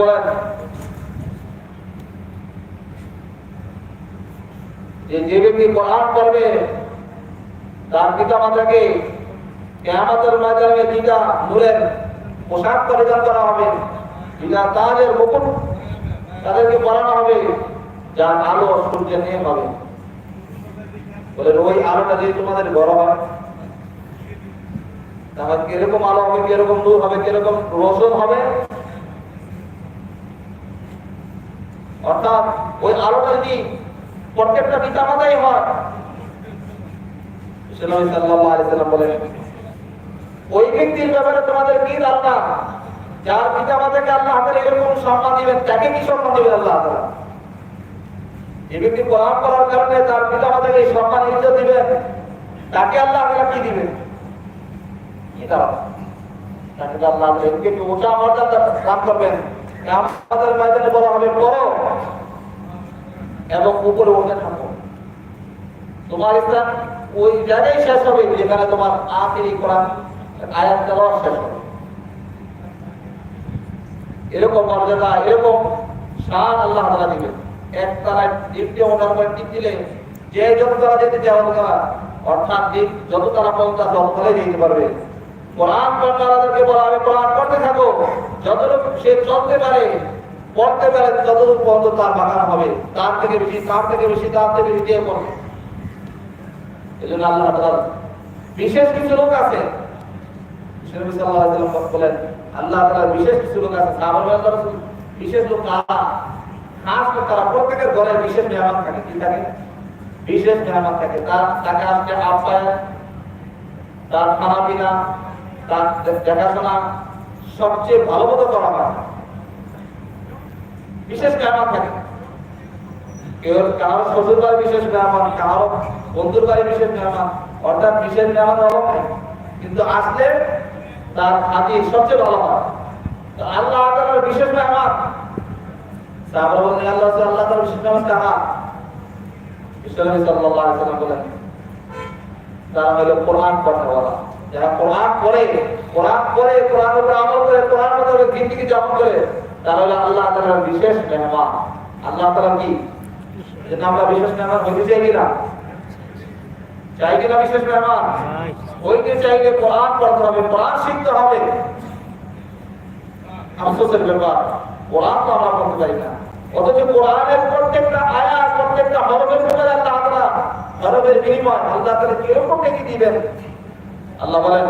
বলেন যে যে ব্যক্তি কোরআন করবে তার পিতা মাতাকে কেয়ামতের ময়দানে দিদা নূরের পোশাক পরিধান করা হবে। দিদা তাজের মুকুট তাদেরকে পরানো হবে, যার আলো সূর্যের নিয়ে হবে। বলে, ওই আলোটা যদি তোমাদের বড় হয়, তাহলে কীরকম আলো হবে, কীরকম নূর হবে, কীরকম রোশন হবে অর্থাৎ ওই আলোটা যদি প্রত্যেকটা পিতা মাতাই হয় বলেন, ওই ব্যক্তির ব্যাপারে তোমাদের কি ধারণা? যার পিতা মাতাকে আল্লাহ হাতের এরকম সম্মান দিবেন, তাকে কি সম্মান দিবেন আল্লাহ যে ব্যক্তি কোরআন করার কারণে তার পিতা মাতাকে এই সম্মান ইজ্জত দিবেন। তাকে আল্লাহ তাআলা কি দিবেন? কি ধারণা? তাকে আল্লাহ উঁচা মর্যাদা দান করবেন। আমাদের ময়দানে পড়ো এবং উপরে উঠে থাকো। তোমার ইসলাম ওই জায়গায় শেষ হবে, যেখানে তোমার আখেরি আয়াত তেলাওয়াত শেষ হবে। এরকম মর্যাদা, এরকম শান আল্লাহ তাআলা দিবেন। এক তারায় দ্বিতীয় দিলে যে যত তারা যেতে তারা অর্থাৎ যত তারা পৌঁছা তত তারাই যেতে পারবে। বিশেষ কিছু লোক আছে। বলেন, আল্লাহ বিশেষ কিছু লোক আছে। বিশেষ লোক তারা প্রত্যেকের ঘরে বিশেষ নিয়ামত থাকে। কি থাকে? বিশেষ নিয়ামত থাকে। তার, তাকে আজকে আপ্যায়ন, তার খানা পিনা তার দেখাশোনা সবচেয়ে ভালো মতো করা হয়। বিশেষ নিয়ামত থাকে। কেউ কারও শ্বশুর বাড়ি বিশেষ নিয়ামত কারও বন্ধুর বাড়ি বিশেষ নিয়ামত অর্থাৎ বিশেষ নিয়ামত অভাব কিন্তু আসলে তার হাতি সবচেয়ে ভালো হয়। আল্লাহ তাআলার বিশেষ বলেন আল্লাহ তাআলার বিশেষ সাল্লাল্লাহু আলাইহি ওয়াসাল্লাম বলেন, তারা হলো কোরআন পড়নেওয়ালা। যারা কোরআন পড়ে কোরআন পড়ে কোরআনের উপর আমল করে কোরআন মোতাবেক জিন্দেগি যাপন করে তারা হলো আল্লাহ তাআলার বিশেষ মেহমান আল্লাহ তাআলা কি? আমরা বিশেষ মেহমান হইতে চাই কিনা? চাই কিনা বিশেষ মেহমান হইতে চাইলে কোরআন পড়তে হবে কোরআন শিখতে হবে। আফসোসের ব্যাপার কোরআন তো আমরা পড়তে পারি না। অথচ কোরআনের প্রত্যেকটা আয়াত প্রত্যেকটা হরফের উপরে আল্লাহ তাআলা হরফের বিনিময় আল্লাহ তাআলা কীরকম নেকি দিবেন। আল্লাহ বলেন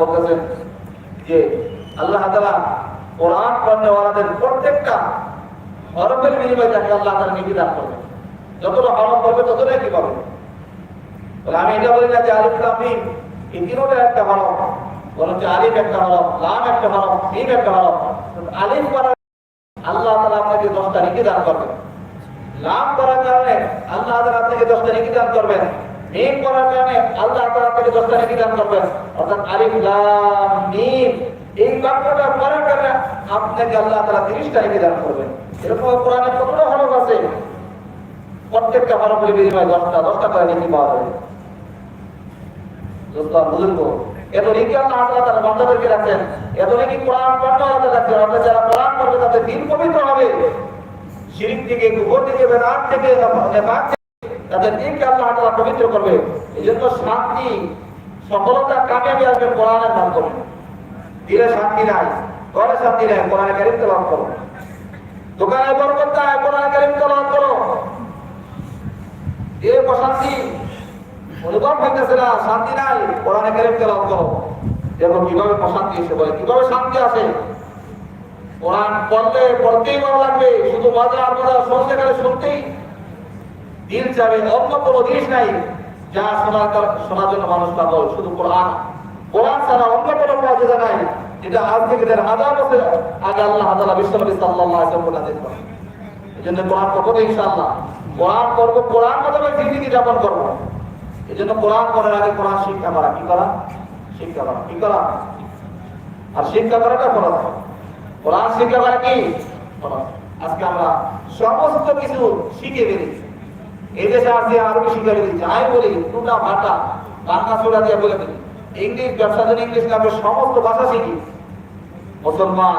বলতেছেন যে আল্লাহ কোরআন পড়নেওয়ালাদের প্রত্যেকটা হরফের বিনিময়ে তাকে আল্লাহ নেকি দান করবেন। যতটা হরফ করবে ততটাই কি বলে, আমি এটা বলি না যে আলিফ লাম মিম, এই একটা হরফ, বরঞ্চ আলিফ একটা হরফ, লাম একটা হরফ, মিম একটা হরফ। আলিফ করার আল্লাহ তাআলা আপনাকে দশটা নেকি দান করবেন। লাম করার কারণে আল্লাহ তাআলা আপনাকে দশটা নেকি দান করবেন। করার কারণে আল্লাহ করবেন। অর্থাৎ লাম এই বাক্যটা করার কারণে আপনাকে আল্লাহ তাআলা 30টা নেকি দান করবেন। এরকম কোরআনে কতটা হরফ আছে? প্রত্যেকটা করে পাওয়া যাবে। এত নেকি আল্লাহ রাখেন। এত কোরআন পড়তে রাখেন। অর্থাৎ যারা কোরআন পড়বে তাদের দিন পবিত্র হবে। শিরিক থেকে, কুফর থেকে থেকে তাদের দিনকে আল্লাহ তাআলা পবিত্র করবে। এই জন্য শান্তি, সফলতা কামিয়াবি আসবে কোরআনের মাধ্যমে। দিলে শান্তি নাই, ঘরে শান্তি নাই, কোরআনে কারিম তেলাওয়াত করো। দোকানে বরকত নাই, কোরআনে কারিম তেলাওয়াত করো। এ প্রশান্তি অনুভব হইতেছে না, শান্তি নাই, কোরআনে কারিম তেলাওয়াত করো। দেখো কীভাবে প্রশান্তি এসে বলে কীভাবে শান্তি আসে। কোরআন পড়লে পড়তেই ভালো লাগবে, শুধু মজা মজা শুনতে গেলে শুনতেই দিল যাবে অন্য কোনো জিনিস নাই যা শোনার কার- শোনার জন্য মানুষ পাগল, শুধু কোরআন। কোরআন ছাড়া অন্য কোনো মর্যাদা নাই। যেটা আজ থেকে দেড় হাজার বছর আগে আল্লাহ তাআলা বিশ্বনবী আলাইহি ওয়াসাল্লাম বলে দিয়েছেন। এই জন্য কোরআন ইনশাআল্লাহ। কোরআন কোরআন জিন্দেগি যাপন করব। এই জন্য কোরআন পড়ার আগে কোরআন শিক্ষা করা। কি করা? শিক্ষা করা। কি করা? আর শিক্ষা করাটা ফরজ। কোরআন শিক্ষা করা কি? ফরজ। আজকে আমরা সমস্ত কিছু শিখে বেরিয়েছি এই আসে আরবি শিক্ষা দিচ্ছে আমি বলি টুটা ভাটা বাংলা দিয়ে বলে দিই ইংলিশ ব্যবসা জন্য ইংলিশ আমরা সমস্ত ভাষা শিখি। মুসলমান